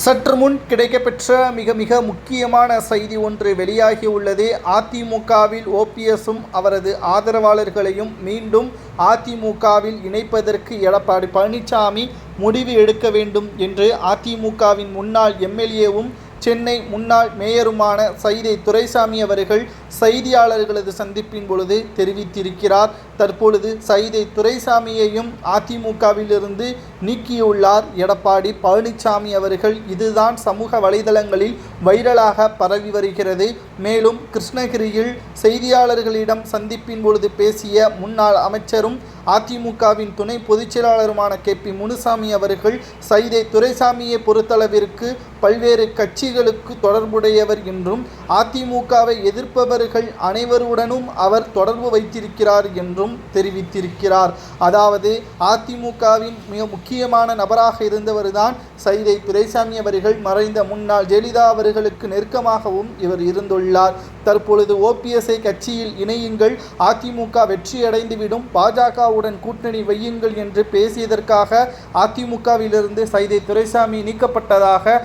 சற்று முன் கிடைக்கப்பெற்ற மிக மிக முக்கியமான செய்தி ஒன்று வெளியாகியுள்ளது அதிமுகவில் ஓபிஎஸும் அவரது ஆதரவாளர்களையும் மீண்டும் அதிமுகவில் இணைப்பதற்கு எடப்பாடி பழனிசாமி முடிவு எடுக்க வேண்டும் என்று அதிமுகவின் முன்னாள் எம்எல்ஏவும் சென்னை முன்னாள் மேயருமான சைதை துரைசாமி அவர்கள் செய்தியாளர்களது சந்திப்பின் பொழுது தெரிவித்திருக்கிறார். தற்பொழுது சைதை துரைசாமியையும் அதிமுகவிலிருந்து நீக்கியுள்ளார். எடப்பாடி பழனிசாமி அவர்கள். இதுதான் சமூக வலைதளங்களில் வைரலாக பரவி வருகிறது. மேலும் கிருஷ்ணகிரியில் செய்தியாளர்களிடம் சந்திப்பின் பொழுது பேசிய முன்னாள் அமைச்சரும் அதிமுகவின் துணை பொதுச்செயலாளருமான கே. பி. முனுசாமி அவர்கள் சைதை துரைசாமியை பொறுத்தளவிற்கு பல்வேறு கட்சிகளுக்கு தொடர்புடையவர் என்றும் அதிமுகவை எதிர்ப்பவர்கள் அனைவருடனும் அவர் தொடர்பு வைத்திருக்கிறார் என்றும் தெரிவித்திருக்கிறார். அதாவது அதிமுகவின் மிக முக்கியமான நபராக இருந்தவர்தான் சைதை துரைசாமி அவர்கள். மறைந்த முன்னாள் ஜெயலலிதா அவர்களுக்கு நெருக்கமாகவும் இவர் இருந்துள்ளார். தற்பொழுது ஓபிஎஸ்ஐ கட்சியில் இணையுங்கள். அதிமுக வெற்றியடைந்துவிடும். பாஜகவுடன் கூட்டணி வையுங்கள் என்று பேசியதற்காக அதிமுகவிலிருந்து சைதை துரைசாமி நீக்கப்பட்டதாக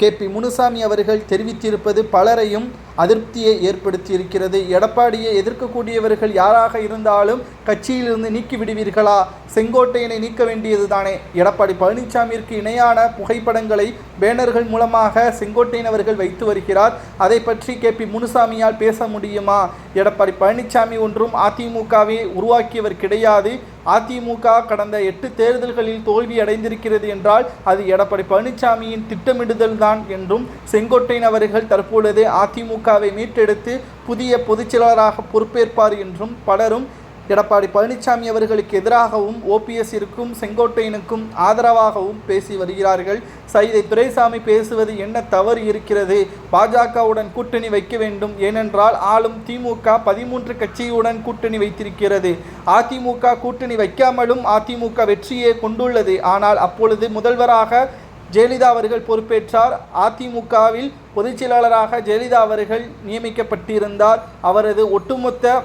கே பி முனுசாமி அவர்கள் தெரிவித்திருப்பது பலரையும் அதிருப்தியை ஏற்படுத்தியிருக்கிறது. எடப்பாடியை எதிர்க்கக்கூடியவர்கள் யாராக இருந்தாலும் கட்சியிலிருந்து நீக்கி விடுவீர்களா செங்கோட்டையனை நீக்க வேண்டியது தானே எடப்பாடி பழனிசாமிற்கு இணையான புகைப்படங்களை பேனர்கள் மூலமாக செங்கோட்டையன் அவர்கள் வைத்து வருகிறார். அதை பற்றி கே பி முனுசாமியால் பேச முடியுமா? எடப்பாடி பழனிசாமி ஒன்றும் அதிமுகவை உருவாக்கியவர் கிடையாது. அதிமுக கடந்த எட்டு தேர்தல்களில் தோல்வி அடைந்திருக்கிறது என்றால் அது எடப்பாடி பழனிசாமியின் திட்டமிடுதல் தான் என்றும் செங்கோட்டையன் அவர்கள் தற்பொழுது அதிமுகவை மீட்டெடுத்து புதிய பொதுச்செயலாளராக பொறுப்பேற்பார் என்றும் பலரும் எடப்பாடி பழனிசாமி அவர்களுக்கு எதிராகவும் ஓபிஎஸ் இருக்கும் செங்கோட்டையனுக்கும் ஆதரவாகவும் பேசி வருகிறார்கள். சைதை துரைசாமி பேசுவது என்ன தவறு இருக்கிறது? பாஜகவுடன் கூட்டணி வைக்க வேண்டும். ஏனென்றால் ஆளும் திமுக பதிமூன்று கட்சியுடன் கூட்டணி வைத்திருக்கிறது. அதிமுக கூட்டணி வைக்காமலும் அதிமுக வெற்றியை கொண்டுள்ளது. ஆனால் அப்பொழுது முதல்வராக ஜெயலலிதா அவர்கள் பொறுப்பேற்றார். அதிமுகவில் பொதுச் செயலாளராக ஜெயலலிதா அவர்கள் நியமிக்கப்பட்டிருந்தார். அவரது ஒட்டுமொத்த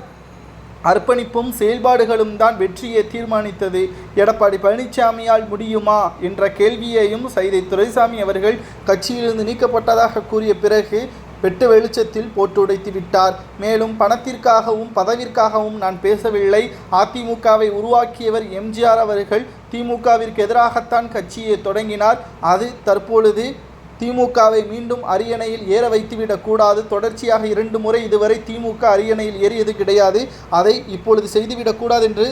அர்ப்பணிப்பும் செயல்பாடுகளும் தான் வெற்றியை தீர்மானித்தது. எடப்பாடி பழனிசாமியால் முடியுமா என்ற கேள்வியையும் சைதை துரைசாமி அவர்கள் கட்சியிலிருந்து நீக்கப்பட்டதாக கூறிய பிறகு வெட்டு வெளிச்சத்தில் போட்டுடைத்து விட்டார். மேலும் பணத்திற்காகவும் பதவிற்காகவும் நான் பேசவில்லை. அதிமுகவை உருவாக்கியவர் எம்ஜிஆர் அவர்கள். திமுகவிற்கு எதிராகத்தான் கட்சியை தொடங்கினார். அது தற்பொழுது திமுகவை மீண்டும் அரியணையில் ஏற வைத்துவிடக்கூடாது தொடர்ச்சியாக இரண்டு முறை இதுவரை திமுக அரியணையில் ஏறியது கிடையாது. அதை இப்பொழுது செய்துவிடக்கூடாது என்று